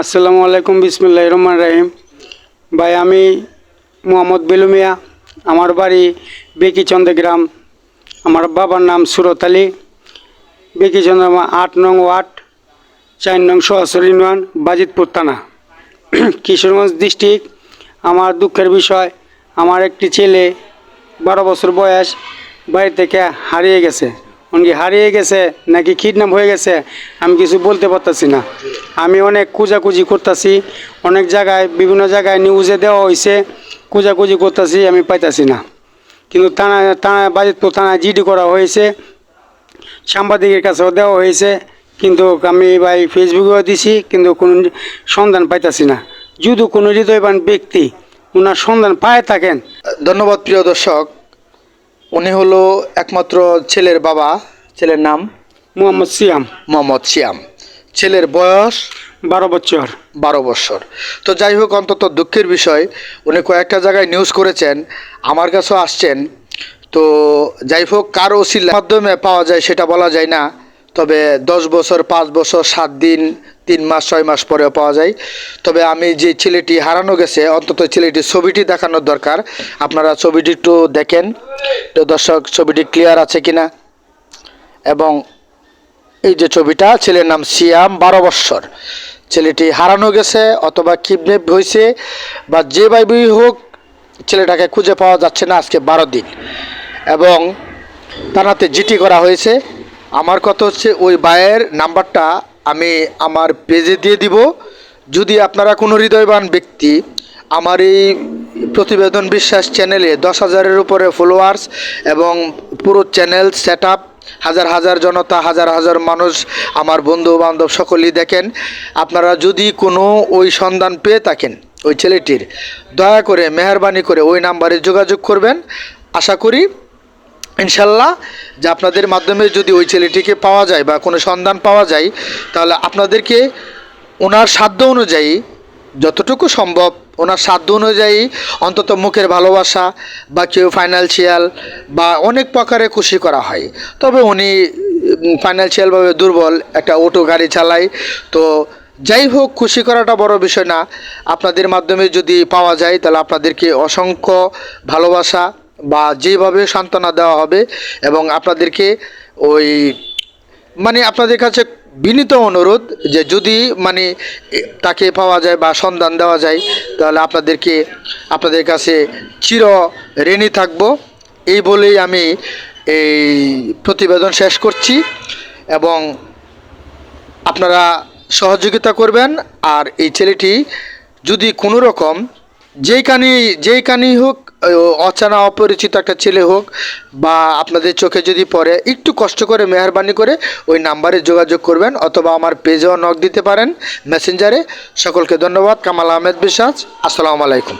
আসসালামু আলাইকুম বিসমুল্লাহ রহমান রাহিম। ভাই, আমি মোহাম্মদ বেলুমিয়া আমার বাড়ি বেকিচন্দ্র গ্রাম। আমার বাবার নাম সুরত আলী। বেকিচন্দ্র আট নং ওয়ার্ড, চার নং সহসর ইউনিয়ন, বাজিতপুর থানা। কিশোরগঞ্জ ডিস্ট্রিক্ট। আমার দুঃখের বিষয়, আমার একটি ছেলে বারো বছর বয়স, বাড়ি থেকে হারিয়ে গেছে। উনি হারিয়ে গেছে, নাকি কিডন্যাপ হয়ে গেছে, আমি কিছু বলতে পারতাছি না। আমি অনেক খোঁজাখুঁজি করতেছি অনেক জায়গায় বিভিন্ন জায়গায় নিউজে দেওয়া হয়েছে খোঁজাখুঁজি করতেছি আমি পাইতাছি না। কিন্তু থানা থানা বাজিতপুর থানায় জিডি করা হয়েছে সাংবাদিকের কাছেও দেওয়া হয়েছে কিন্তু আমি ভাই ফেসবুকেও দিছি কিন্তু কোনো সন্ধান পাইতাছি না। যদি কোনো হৃদয়বান ব্যক্তি ওনার সন্ধান পায় থাকেন। ধন্যবাদ প্রিয় দর্শক। উনি হলো একমাত্র ছেলের বাবা ছেলের নাম? মোহাম্মদ সিয়াম। মোহাম্মদ শিয়াম ছেলের বয়স? বারো বছর। বারো বছর। তো যাই হোক অন্তত দুঃখের বিষয় উনি কয়েকটা জায়গায় নিউজ করেছেন আমার কাছেও আসছেন। তো যাই হোক কার ওসিলার মাধ্যমে পাওয়া যায় সেটা বলা যায় না তবে দশ বছর পাঁচ বছর সাত দিন তিন মাস ছয় মাস পরেও পাওয়া যায়। তবে আমি যে ছেলেটি হারানো গেছে অন্তত ছেলেটির ছবিটি দেখানোর দরকার। আপনারা ছবিটি একটু দেখেন। তো দর্শক ছবিটি ক্লিয়ার আছে কিনা? এবং এই যে ছবিটা, ছেলের নাম সিয়াম, বারো বৎসর। ছেলেটি হারানো গেছে অথবা কিডন্যাপ হয়েছে বা যে ভাবেই হোক, ছেলেটাকে খুঁজে পাওয়া যাচ্ছে না আজকে বারো দিন। এবং থানাতে জিটি করা হয়েছে। আমার কথা হচ্ছে ওই বায়ের নাম্বারটা আমি আমার পেজে দিয়ে দিব। যদি আপনারা কোনো হৃদয়বান ব্যক্তি আমার এই প্রতিবেদন বিশ্বাস চ্যানেলে দশ হাজারের উপরে ফলোয়ার্স এবং পুরো চ্যানেল সেট আপ হাজার হাজার জনতা, হাজার হাজার মানুষ, আমার বন্ধু বান্ধব সকলেই দেখেন, আপনারা যদি কোনো ওই সন্ধান পেয়ে থাকেন, ওই ছেলেটির, দয়া করে, মেহরবানি করে ওই নাম্বারে যোগাযোগ করবেন। আশা করি, ইনশাল্লাহ, যে আপনাদের মাধ্যমে যদি ওই ছেলেটিকে পাওয়া যায় বা কোনো সন্ধান পাওয়া যায়, তাহলে আপনাদেরকে ওনার সাধ্য অনুযায়ী যতটুকু সম্ভব ওনার সাধ্য অনুযায়ী অন্তত মুখের ভালোবাসা বা কেউ ফাইন্যান্সিয়াল বা অনেক প্রকারে খুশি করা হয়। তবে উনি ফাইন্যান্সিয়ালভাবে দুর্বল, একটা অটো গাড়ি চালায়। তো যাই হোক, খুশি করাটা বড় বিষয় না। আপনাদের মাধ্যমে যদি পাওয়া যায়, তাহলে আপনাদেরকে অসংখ্য ভালোবাসা বা যেভাবে সান্ত্বনা দেওয়া হবে এবং আপনাদেরকে ওই মানে আপনাদের কাছে বিনীত অনুরোধ যে যদি মানে তাকে পাওয়া যায় বা সন্ধান দেওয়া যায়, তাহলে আপনাদেরকে, আপনাদের কাছে চির ঋণী থাকব। এই বলেই আমি এই প্রতিবেদন শেষ করছি এবং আপনারা সহযোগিতা করবেন। আর এই ছেলেটি যদি কোনো রকম যেইখানে যেইখানেই হোক অচেনা, অপরিচিত একটা ছেলে হোক বা আপনাদের চোখে যদি পড়ে, একটু কষ্ট করে, মেহরবানি করে ওই নাম্বারে যোগাযোগ করবেন অথবা আমার পেজেও নক দিতে পারেন মেসেঞ্জারে সকলকে ধন্যবাদ, কামাল আহমেদ বিশ্বাস। আসসালামু আলাইকুম।